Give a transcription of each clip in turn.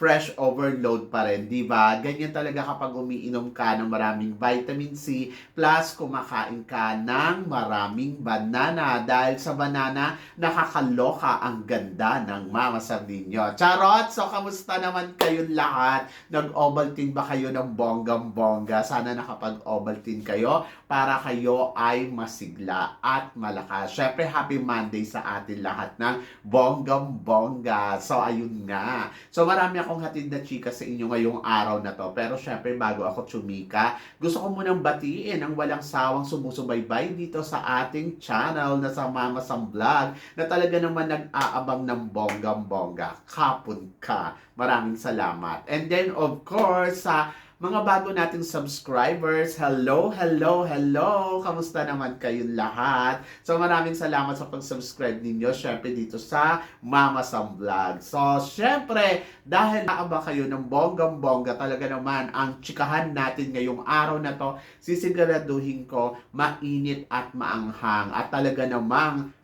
fresh overload pa rin, di ba? Ganyan talaga kapag umiinom ka ng maraming vitamin C plus kumakain ka ng maraming banana dahil sa banana nakakaloka ang ganda ng Mama Sam ninyo. Charot! So, kamusta naman kayong lahat? Nag-ovaltine ba kayo ng bonggang-bongga? Sana nakapag-ovaltine kayo para kayo ay masigla at malakas. Syempre, happy Monday sa atin lahat ng bonggang-bongga. So, ayun nga. So, marami akong hatid na chika sa inyo ngayong araw na to. Pero syempre, bago ako tsumika, gusto ko munang batiin ang walang sawang sumusubaybay dito sa ating channel na sa Mama Sam Vlog na talaga naman nag-aabang ng bonggang-bongga. Kapon ka. Maraming salamat. And then, of course, sa mga bago nating subscribers, hello, hello, hello! Kamusta naman kayong lahat? So maraming salamat sa pag-subscribe ninyo, syempre dito sa Mama Sam Vlog. So syempre, dahil naaba kayo ng bonggang-bongga, talaga naman ang chikahan natin ngayong araw na to, sisiguraduhin ko mainit at maanghang. At talaga namang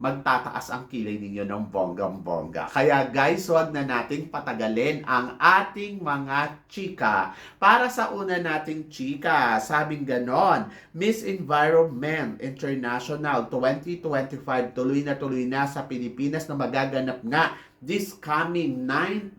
magtataas ang kilay ninyo ng bonggang-bongga. Kaya guys, huwag na nating patagalin ang ating mga chika. Para sa una nating chika, sabing ganon, Miss Environment International 2025 tuloy na tuloy na sa Pilipinas na magaganap nga this coming 9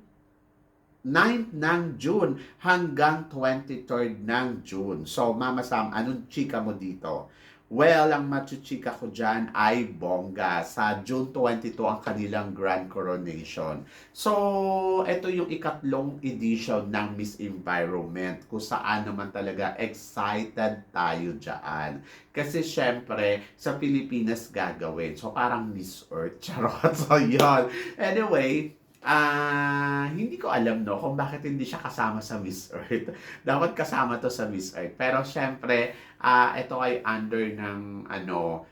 9th ng June hanggang 23rd ng June. So, Mama Sam, anong chika mo dito? Well, ang machuchika ko dyan ay bongga. Sa June 22 ang kanilang grand coronation. So, ito yung ikatlong edition ng Miss Environment kung saan naman talaga excited tayo dyan. Kasi syempre, sa Pilipinas gagawin. So, parang Miss Earth. Charot. So, yun. Anyway, Ah, hindi ko alam no kung bakit hindi siya kasama sa Miss Earth. Dapat kasama to sa Miss Earth. Pero syempre, ah ito ay under ng ano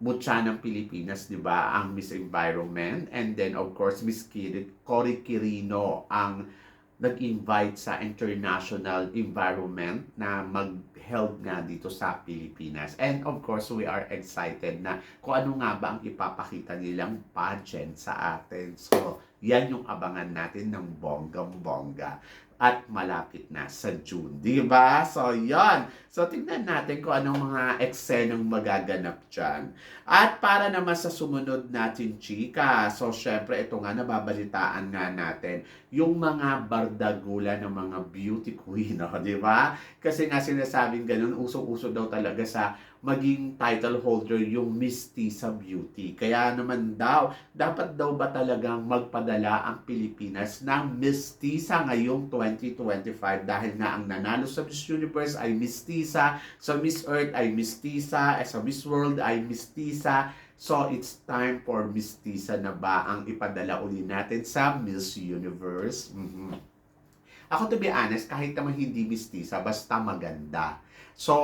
Mutya ng Pilipinas, di ba? Ang Miss Environment. And then, of course, Miss Kirit, Cory Quirino ang nag-invite sa international environment na mag-held nga dito sa Pilipinas. And of course, we are excited na kung ano nga ba ang ipapakita nilang pageant sa atin. So, yan yung abangan natin ng bonggang-bongga at malapit na sa June. Di ba? So, yon. So, tingnan natin kung anong mga eksenang magaganap dyan. At para naman sa sumunod natin, chika. So, syempre, ito nga, nababalitaan nga natin yung mga bardagula ng mga beauty queen, no? di ba? Kasi nga sinasabing ganun, uso-uso daw talaga sa maging title holder yung Miss Tisa Beauty. Kaya naman daw, dapat daw ba talagang magpadala ang Pilipinas ng Miss Tisa ngayong 2025 dahil nga ang nanalo sa Miss Universe ay Miss Tisa, sa Miss Earth ay Miss Tisa, eh, sa Miss World ay Miss Tisa. So, it's time for Miss Tisa na ba ang ipadala uli natin sa Miss Universe? Mhm. Ako to be honest, kahit naman hindi Miss Tisa, basta maganda. So,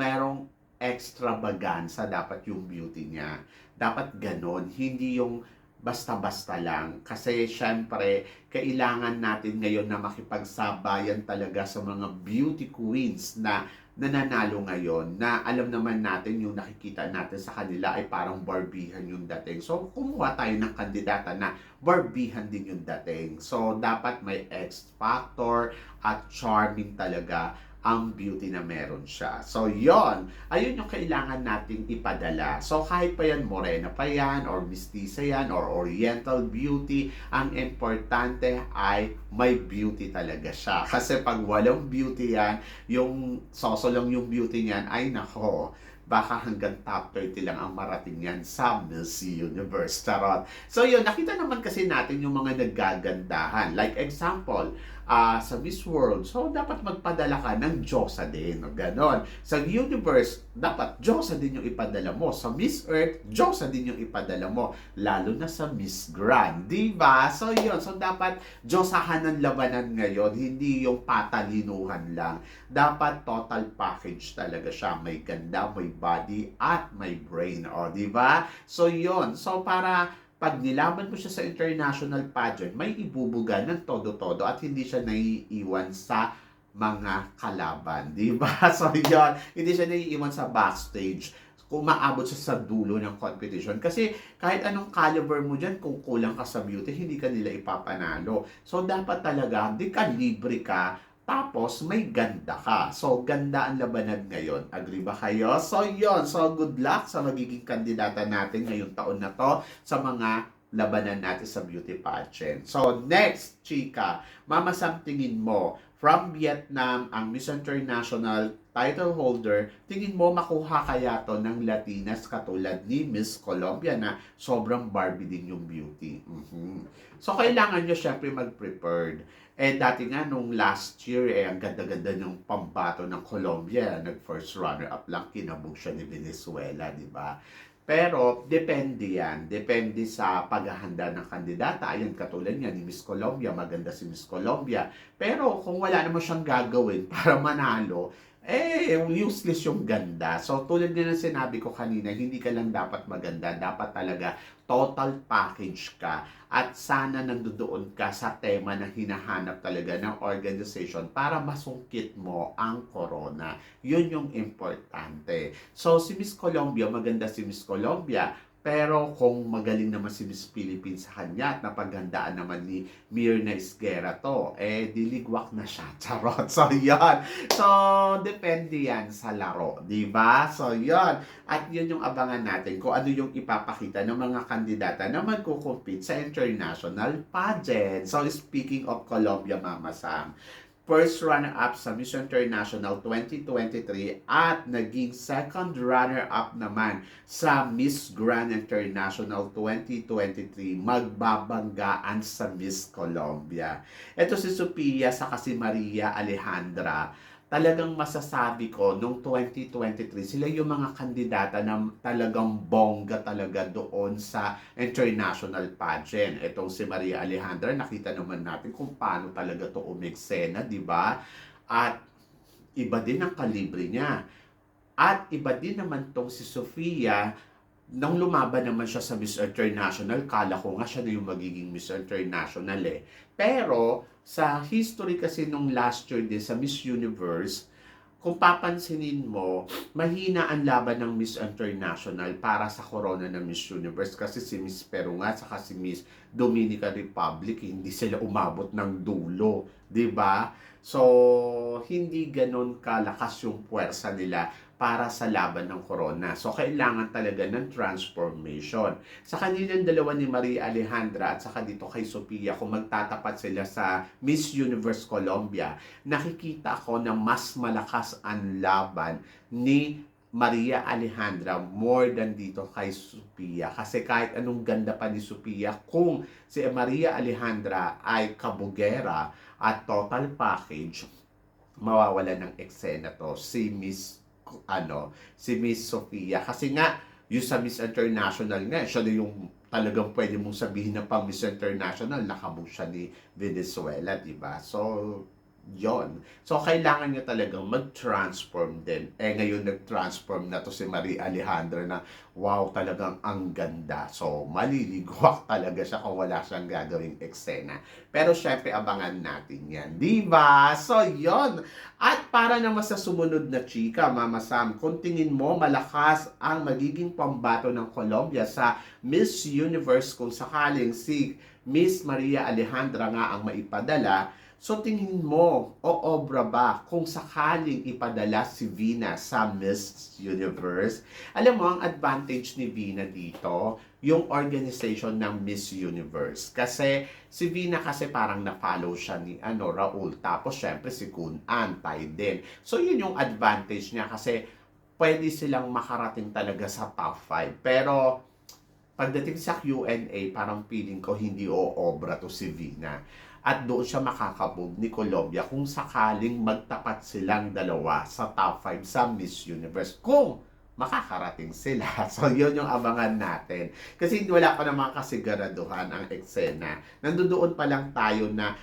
merong extravaganza dapat yung beauty niya. Dapat ganon, hindi yung basta-basta lang. Kasi syempre, kailangan natin ngayon na makipagsabayan talaga sa mga beauty queens na nananalo ngayon na alam naman natin yung nakikita natin sa kanila ay parang barbihan yung dating. So, kumuha tayo ng kandidata na barbihan din yung dating. So, dapat may X factor at charming talaga ang beauty na meron siya. So, yon Ayun yung kailangan nating ipadala. So, kahit pa yan morena pa yan, or mestiza yan, or oriental beauty, ang importante ay may beauty talaga siya. Kasi pag walang beauty yan, yung soso lang yung beauty niyan, ay nako, baka hanggang top 30 lang ang marating yan sa Miss Universe. Charot. So yun, nakita naman kasi natin yung mga nagagandahan. Like example, ah, sa Miss World, so dapat magpadala ka ng Diyosa din. o Ganon. Sa Universe, dapat Diyosa din yung ipadala mo. Sa Miss Earth, Diyosa din yung ipadala mo. Lalo na sa Miss Grand. Di ba? So yun. So dapat Diyosahan ng labanan ngayon, hindi yung patalinuhan lang. Dapat total package talaga siya. May ganda, may body, at may brain. O, di ba? So yun. So para pag nilaban mo siya sa international pageant, may ibubuga ng todo-todo at hindi siya naiiwan sa mga kalaban, di ba? So, yun, hindi siya naiiwan sa backstage kung maabot siya sa dulo ng competition. Kasi kahit anong caliber mo dyan, kung kulang ka sa beauty, hindi ka nila ipapanalo. So, dapat talaga, di ka libre ka, tapos may ganda ka. So, ganda ang labanan ngayon. Agree ba kayo? So, yon So, good luck sa magiging kandidata natin ngayong taon na to sa mga labanan natin sa beauty pageant. So, next, chika, Mama Sam, tingin mo, from Vietnam, ang Miss International title holder, tingin mo makuha kaya to ng Latinas katulad ni Miss Colombia na sobrang Barbie din yung beauty. Mhm. So, kailangan nyo syempre mag-prepared. Eh, dati nga nung last year, eh, ang ganda-ganda ng pambato ng Colombia. Nag-first runner-up lang, kinabog siya ni Venezuela, di ba? Pero, depende yan. Depende sa paghahanda ng kandidata. Ayan, katulad niya ni Miss Colombia. Maganda si Miss Colombia. Pero, kung wala naman siyang gagawin para manalo, eh, useless yung ganda. So, tulad din ng sinabi ko kanina, hindi ka lang dapat maganda. Dapat talaga total package ka. At sana nandoon ka sa tema na hinahanap talaga ng organization para masungkit mo ang corona. Yun yung importante. So, si Miss Colombia, maganda si Miss Colombia. Pero kung magaling naman si Miss Philippines sa kanya at napaghandaan naman ni Mirna Esguera to, eh diligwak na siya. Charot. So, yan. So, depende yan sa laro. di ba? So, yan. At yun yung abangan natin kung ano yung ipapakita ng mga kandidata na magkukumpit sa international pageant. So, speaking of Colombia, Mama Sam, first runner-up sa Miss International 2023 at naging second runner-up naman sa Miss Grand International 2023 magbabanggaan sa Miss Colombia. Ito si Sophia sa kasi Maria Alejandra talagang masasabi ko, nung 2023, sila yung mga kandidata na talagang bongga talaga doon sa international pageant. Itong si Maria Alejandra, nakita naman natin kung paano talaga to umeksena, di ba? At iba din ang kalibre niya. At iba din naman tong si Sofia, nang lumaban naman siya sa Miss International, kala ko nga siya na yung magiging Miss International eh. Pero, sa history kasi nung last year din sa Miss Universe, kung papansinin mo, mahina ang laban ng Miss International para sa corona ng Miss Universe kasi si Miss Peru nga saka si Miss Dominican Republic hindi sila umabot ng dulo, 'di ba? So, hindi ganon kalakas yung puwersa nila para sa laban ng corona. So, kailangan talaga ng transformation. Sa kanilang dalawa ni Maria Alejandra at saka dito kay Sophia, kung magtatapat sila sa Miss Universe Colombia, nakikita ko na mas malakas ang laban ni Maria Alejandra more than dito kay Sophia. Kasi kahit anong ganda pa ni Sophia, kung si Maria Alejandra ay kabugera at total package, mawawala ng eksena to si Miss ano, si Miss Sofia. Kasi nga, yung sa Miss International nga, siya na yung talagang pwede mong sabihin na pang Miss International, nakabog siya ni Venezuela, di ba? So, yon So, kailangan niya talagang mag-transform din. Eh, ngayon nag-transform na to si Marie Alejandra na, wow, talagang ang ganda. So, maliligwak talaga siya kung wala siyang gagawing eksena. Pero, syempre, abangan natin yan. Di ba? So, yon At para naman sa sumunod na chika, Mama Sam, kung tingin mo malakas ang magiging pambato ng Colombia sa Miss Universe kung sakaling si Miss Maria Alejandra nga ang maipadala, So tingin mo, o obra ba kung sakaling ipadala si Vina sa Miss Universe? Alam mo, ang advantage ni Vina dito, yung organization ng Miss Universe. Kasi si Vina kasi parang na-follow siya ni ano, Raul. Tapos syempre si Kun Antay din. So yun yung advantage niya kasi pwede silang makarating talaga sa top 5. Pero pagdating sa Q&A, parang feeling ko hindi oobra to si Vina. At doon siya makakabog ni Colombia kung sakaling magtapat silang dalawa sa top 5 sa Miss Universe. Kung makakarating sila. So, yun yung abangan natin. Kasi wala pa namang kasiguraduhan ang eksena. Nandoon pa lang tayo na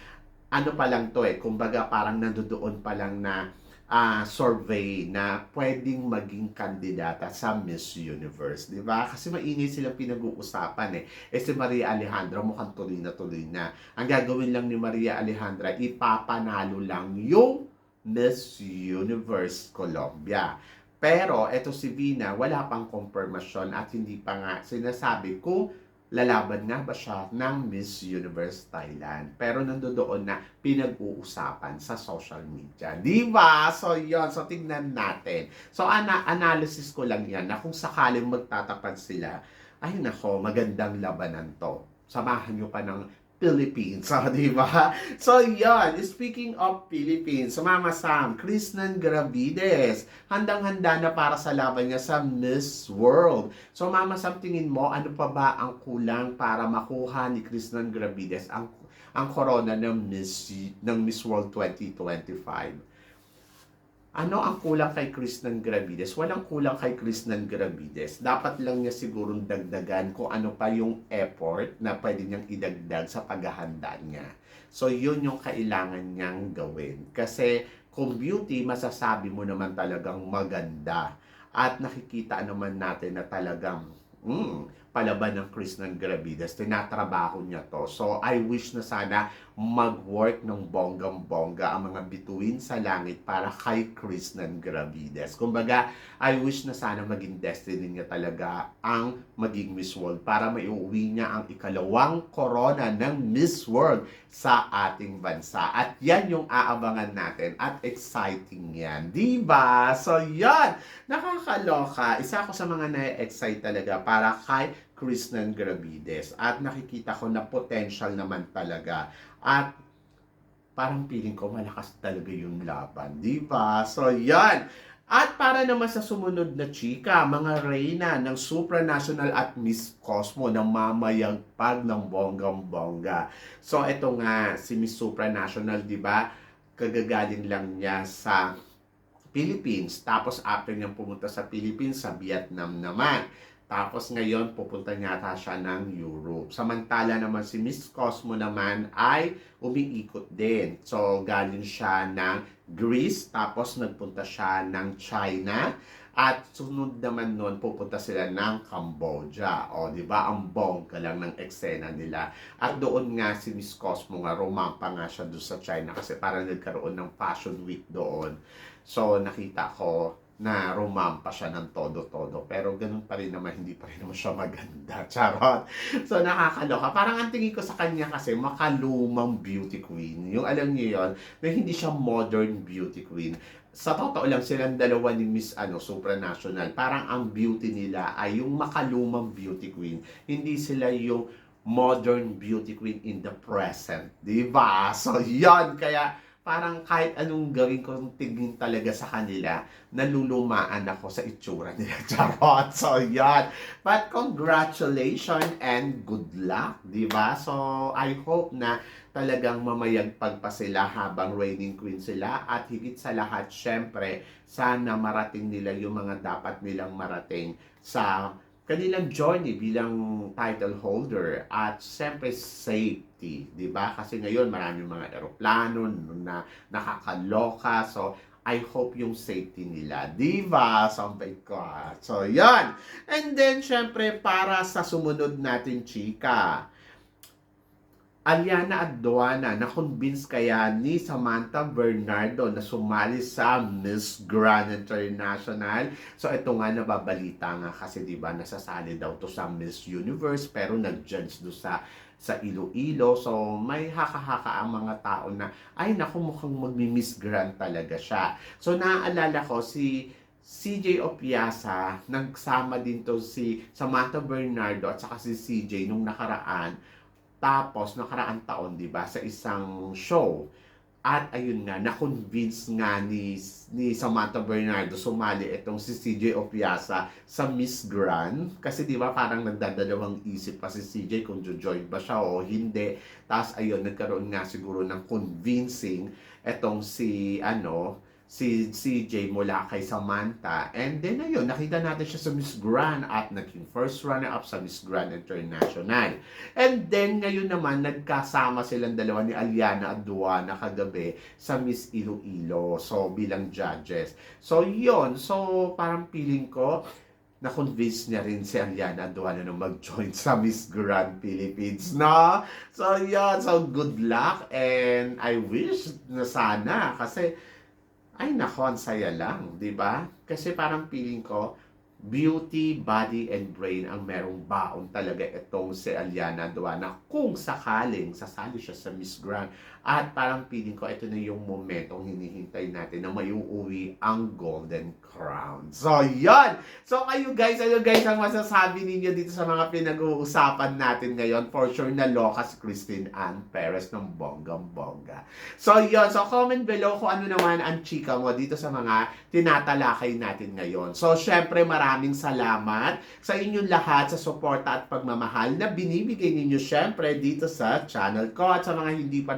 ano pa lang to eh, kumbaga parang nandoon pa lang na ah, survey na pwedeng maging kandidata sa Miss Universe, di ba? Kasi mainit silang pinag-uusapan eh. Eh si Maria Alejandra mukhang tuloy na tuloy na. Ang gagawin lang ni Maria Alejandra, ipapanalo lang yung Miss Universe Colombia. Pero eto si Vina, wala pang confirmation at hindi pa nga sinasabi kung lalaban nga ba siya ng Miss Universe Thailand. Pero nandoon na pinag-uusapan sa social media. Di ba? So, yon So, tingnan natin. So, ana analysis ko lang yan na kung sakaling magtatapat sila, ay nako, magandang labanan to. Samahan nyo pa ng Philippines. So, di ba? So, yon Speaking of Philippines, sumama Sam, Krishnan Gravides, handang-handa na para sa laban niya sa Miss World. So, Mama Sam, tingin mo, ano pa ba ang kulang para makuha ni Krishnan Gravides ang ang corona ng Miss ng Miss World 2025? Ano ang kulang kay Krishnan Gravides? Walang kulang kay Krishnan Gravides. Dapat lang niya sigurong dagdagan kung ano pa yung effort na pwede niyang idagdag sa paghahanda niya. So, yun yung kailangan niyang gawin. Kasi kung beauty, masasabi mo naman talagang maganda. At nakikita naman natin na talagang mm, palaban ng Krishnan Gravides. Tinatrabaho niya to. So, I wish na sana mag-work ng bonggang-bongga ang mga bituin sa langit para kay Krishnan Gravides. Kumbaga, I wish na sana maging destiny niya talaga ang maging Miss World para maiuwi niya ang ikalawang corona ng Miss World sa ating bansa. At yan yung aabangan natin at exciting yan. Di ba? So, yan! Nakakaloka. Isa ako sa mga na-excite talaga para kay Krishnan Gravides. At nakikita ko na potential naman talaga. At parang feeling ko malakas talaga yung laban. Di ba? So, yan. At para naman sa sumunod na chika, mga reyna ng supranational at Miss Cosmo na mamayagpag ng bonggang-bongga. So, ito nga, si Miss Supranational, di ba? Kagagaling lang niya sa Philippines. Tapos after niyang pumunta sa Philippines, sa Vietnam naman. Tapos ngayon, pupunta yata siya ng Europe. Samantala naman si Miss Cosmo naman ay umiikot din. So, galing siya ng Greece, tapos nagpunta siya ng China. At sunod naman nun, pupunta sila ng Cambodia. O, di ba? Ang bongga lang ng eksena nila. At doon nga si Miss Cosmo nga, rumampa nga siya doon sa China kasi parang nagkaroon ng fashion week doon. So, nakita ko na rumampa siya ng todo-todo. Pero ganun pa rin naman, hindi pa rin naman siya maganda. Charot. So, nakakaloka. Parang ang tingin ko sa kanya kasi makalumang beauty queen. Yung alam niyo yon na hindi siya modern beauty queen. Sa totoo lang, silang dalawa ni Miss ano, Supranational. Parang ang beauty nila ay yung makalumang beauty queen. Hindi sila yung modern beauty queen in the present. Diba? So, yon Kaya, parang kahit anong gawin ko tingin talaga sa kanila, nalulumaan ako sa itsura nila. Charot! So, yan. But congratulations and good luck, di ba? So, I hope na talagang mamayagpag pa sila habang reigning queen sila at higit sa lahat, syempre, sana marating nila yung mga dapat nilang marating sa kanilang journey bilang title holder at siyempre safety, 'di ba? Kasi ngayon maraming mga eroplano na nakakaloka. So I hope yung safety nila. Di ba? Sampay ko. So, yan. And then, syempre, para sa sumunod natin, chika, Aliana Aduana, na-convince kaya ni Samantha Bernardo na sumali sa Miss Grand International. So ito nga nababalita nga kasi 'di ba nasasali daw to sa Miss Universe pero nag-judge do sa sa Iloilo. So may haka-haka ang mga tao na ay naku mukhang magmi-Miss Grand talaga siya. So naaalala ko si CJ Opiasa, nagsama din to si Samantha Bernardo at saka si CJ nung nakaraan tapos, nakaraang taon, di ba, sa isang show, At ayun nga, na-convince nga ni, ni Samantha Bernardo sumali itong si CJ Opiasa sa Miss Grand. Kasi di ba parang nagdadalawang isip pa si CJ kung jojoin ba siya o hindi. Tapos ayun, nagkaroon nga siguro ng convincing etong si ano, si CJ mula kay Samantha. And then ayun, nakita natin siya sa Miss Grand at naging first runner-up sa Miss Grand International. And then ngayon naman, nagkasama silang dalawa ni Aliana at Duana kagabi sa Miss Iloilo. So bilang judges. So yun, so parang feeling ko, na-convince niya rin si Aliana Duana na mag-join sa Miss Grand Philippines, no? So, yun. So, good luck and I wish na sana kasi ay nako, ang saya lang, di ba? Kasi parang feeling ko, beauty, body, and brain ang merong baon talaga itong si Aliana Duana kung sakaling sasali siya sa Miss Grand. At parang feeling ko, ito na yung momentong hinihintay natin na mayuuwi ang Golden Crown. So, yon So, kayo guys, ano guys ang masasabi ninyo dito sa mga pinag-uusapan natin ngayon? For sure na loka si Christine Ann Perez ng bonggang-bongga. So, yon So, comment below kung ano naman ang chika mo dito sa mga tinatalakay natin ngayon. So, syempre, maraming salamat sa inyong lahat sa suporta at pagmamahal na binibigay ninyo syempre dito sa channel ko. At sa mga hindi pa